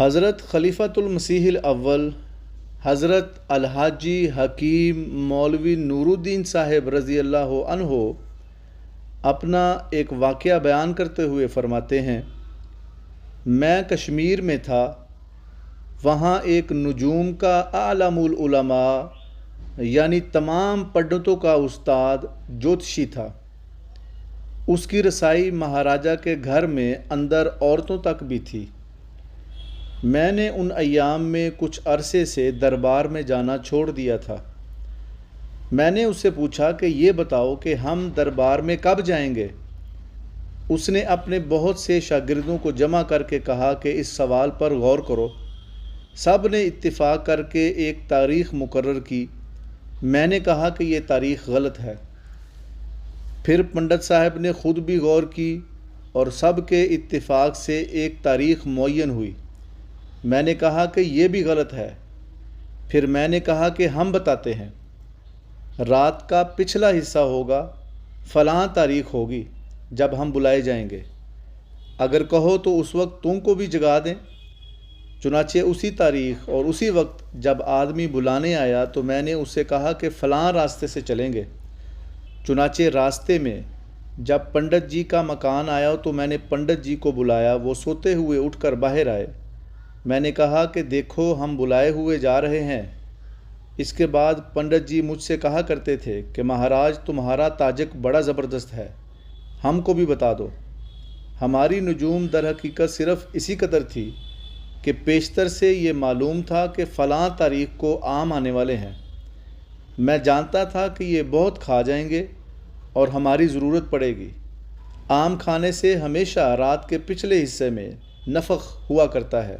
حضرت خلیفۃ المسیح الاول، حضرت الحاجی حکیم مولوی نور الدین صاحب رضی اللہ عنہ اپنا ایک واقعہ بیان کرتے ہوئے فرماتے ہیں، میں کشمیر میں تھا، وہاں ایک نجوم کا عالم العلماء یعنی تمام پنڈتوں کا استاد جوتشی تھا۔ اس کی رسائی مہاراجہ کے گھر میں اندر عورتوں تک بھی تھی۔ میں نے ان ایام میں کچھ عرصے سے دربار میں جانا چھوڑ دیا تھا۔ میں نے اس سے پوچھا کہ یہ بتاؤ کہ ہم دربار میں کب جائیں گے؟ اس نے اپنے بہت سے شاگردوں کو جمع کر کے کہا کہ اس سوال پر غور کرو۔ سب نے اتفاق کر کے ایک تاریخ مقرر کی۔ میں نے کہا کہ یہ تاریخ غلط ہے۔ پھر پنڈت صاحب نے خود بھی غور کی اور سب کے اتفاق سے ایک تاریخ معین ہوئی۔ میں نے کہا کہ یہ بھی غلط ہے۔ پھر میں نے کہا کہ ہم بتاتے ہیں۔ رات کا پچھلا حصہ ہوگا، فلاں تاریخ ہوگی جب ہم بلائے جائیں گے۔ اگر کہو تو اس وقت تم کو بھی جگا دیں۔ چنانچہ اسی تاریخ اور اسی وقت جب آدمی بلانے آیا تو میں نے اس سے کہا کہ فلاں راستے سے چلیں گے۔ چنانچہ راستے میں جب پنڈت جی کا مکان آیا تو میں نے پنڈت جی کو بلایا، وہ سوتے ہوئے اٹھ کر باہر آئے۔ میں نے کہا کہ دیکھو ہم بلائے ہوئے جا رہے ہیں۔ اس کے بعد پنڈت جی مجھ سے کہا کرتے تھے کہ مہاراج تمہارا تاجک بڑا زبردست ہے، ہم کو بھی بتا دو۔ ہماری نجوم در حقیقت صرف اسی قدر تھی کہ پیشتر سے یہ معلوم تھا کہ فلاں تاریخ کو عام آنے والے ہیں۔ میں جانتا تھا کہ یہ بہت کھا جائیں گے اور ہماری ضرورت پڑے گی۔ عام کھانے سے ہمیشہ رات کے پچھلے حصے میں نفق ہوا کرتا ہے۔